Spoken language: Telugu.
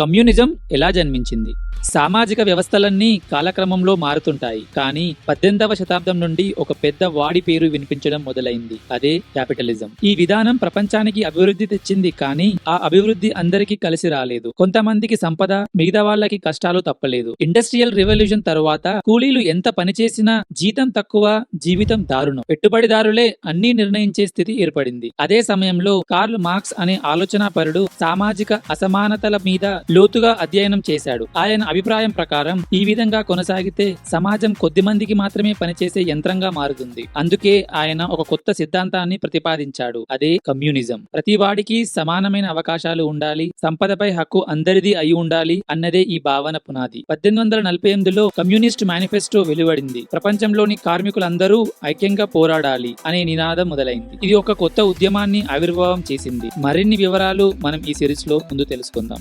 కమ్యూనిజం ఎలా జన్మించింది? సామాజిక వ్యవస్థలన్నీ కాలక్రమంలో మారుతుంటాయి కానీ పద్దెనిమిదవ శతాబ్దం నుండి ఒక పెద్ద వాడి పేరు వినిపించడం మొదలైంది. అదే క్యాపిటలిజం. ఈ విధానం ప్రపంచానికి అభివృద్ధి తెచ్చింది కానీ ఆ అభివృద్ధి అందరికీ కలిసి రాలేదు. కొంతమందికి సంపద మిగతా వాళ్ళకి కష్టాలు తప్పలేదు. ఇండస్ట్రియల్ రెవల్యూషన్ తరువాత కూలీలు ఎంత పనిచేసినా జీతం తక్కువ జీవితం దారుణం. పెట్టుబడిదారులే అన్ని నిర్ణయించే స్థితి ఏర్పడింది. అదే సమయంలో కార్ల్ మార్క్స్ అనే ఆలోచనాపరుడు సామాజిక అసమానతల మీద లోతుగా అధ్యయనం చేశాడు. ఆయన అభిప్రాయం ప్రకారం ఈ విధంగా కొనసాగితే సమాజం కొద్ది మందికి మాత్రమే పనిచేసే యంత్రంగా మారుతుంది. అందుకే ఆయన ఒక కొత్త సిద్ధాంతాన్ని ప్రతిపాదించాడు. అదే కమ్యూనిజం. ప్రతి వాడికి సమానమైన అవకాశాలు ఉండాలి సంపదపై హక్కు అందరిది అయి ఉండాలి అన్నదే ఈ భావన పునాది. పద్దెనిమిది వందల నలభై ఎనిమిదిలో కమ్యూనిస్ట్ మేనిఫెస్టో వెలువడింది. ప్రపంచంలోని కార్మికులందరూ ఐక్యంగా పోరాడాలి అనే నినాదం మొదలైంది. ఇది ఒక కొత్త ఉద్యమాన్ని ఆవిర్భావం చేసింది. మరిన్ని వివరాలు మనం ఈ సిరీస్లో ముందు తెలుసుకుందాం.